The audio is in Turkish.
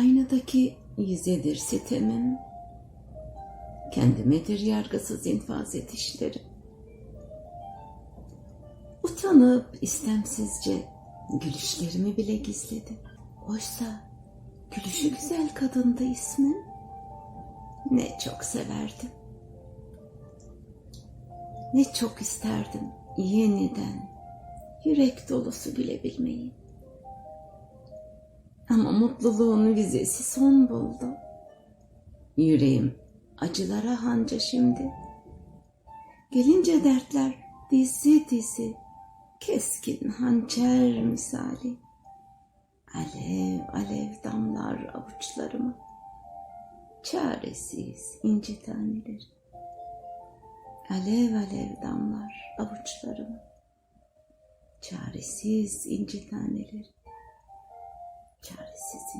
Aynadaki yüzedir sitemim. Kendimedir yargısız infaz edişlerim. Utanıp istemsizce gülüşlerimi bile gizledim. Oysa gülüşü güzel kadındı ismim. Ne çok severdim. Ne çok isterdim yeniden yürek dolusu gülebilmeyi. Ama mutluluğun vizesi son buldu. Yüreğim acılara hanca şimdi. Gelince dertler dizi dizi, keskin hançer misali. Alev alev damlar avuçlarımı. Çaresiz inci taneleri. Alev alev damlar avuçlarımı. Çaresiz inci taneleri. Çaresiz inci taneleri.